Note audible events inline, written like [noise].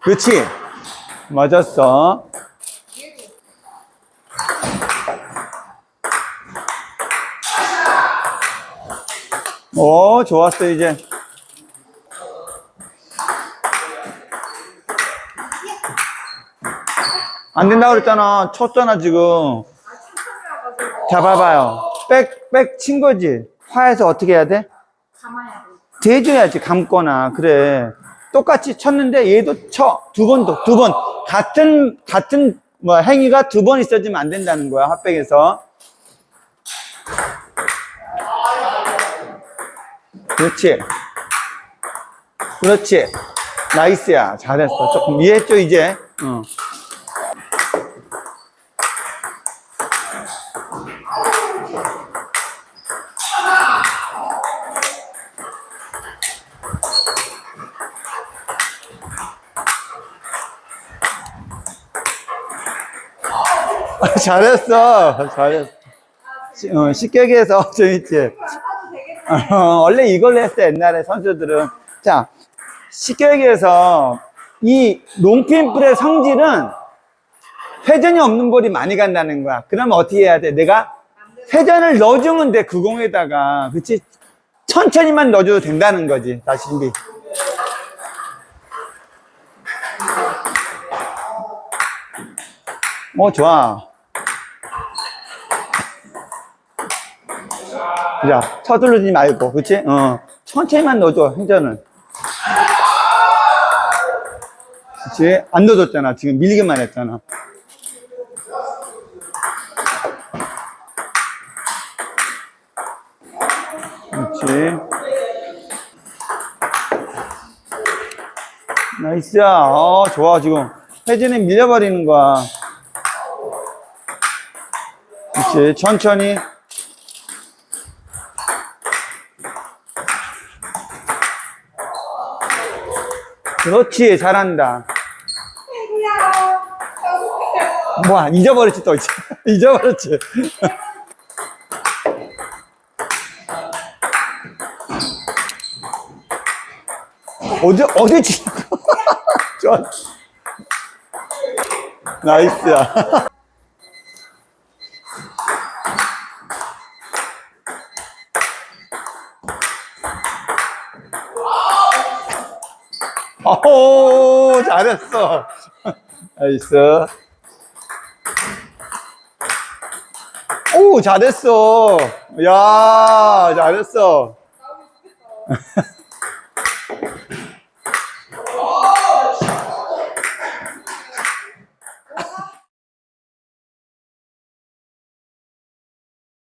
그렇지. 맞았어. 오, 좋았어, 이제. 안 된다고 그랬잖아. 쳤잖아, 지금. 잡아봐요. 백, 백 친 거지. 화해서 어떻게 해야 돼? 대줘야지, 감거나. 그래. 똑같이 쳤는데 얘도 쳐. 두 번도, 두 번. 같은, 같은, 뭐, 행위가 두 번 있어지면 안 된다는 거야, 핫백에서. 그렇지. 그렇지. 나이스야. 잘했어. 조금 이해했죠, 이제? 어. [laughs] 잘했어. 잘했어. 시- 어, 식격에서 [laughs] 재밌지? 어, 원래 이걸 로 했어, 옛날에 선수들은. 자, 식격에서 이 롱핀불의 성질은 회전이 없는 볼이 많이 간다는 거야. 그러면 어떻게 해야 돼? 내가 회전을 넣어주면 돼, 그 공에다가. 그치? 천천히만 넣어줘도 된다는 거지. 다시 준비. 어, 좋아. 자, 서두르지 말고, 그치? 어, 천천히만 넣어줘, 회전을. 그치? 안 넣어줬잖아. 지금 밀기만 했잖아. 그렇지. 나이스야. 어, 좋아, 지금. 회전에 밀려버리는 거야. 그렇지. 천천히. 그렇지. 잘한다. 뭐야, 잊어버렸지, 또. [laughs] 잊어버렸지. 어디, 어디. 좋아. 나이스야. [laughs] 오, 잘했어. 나이스. 오, 잘했어. 야, 잘했어.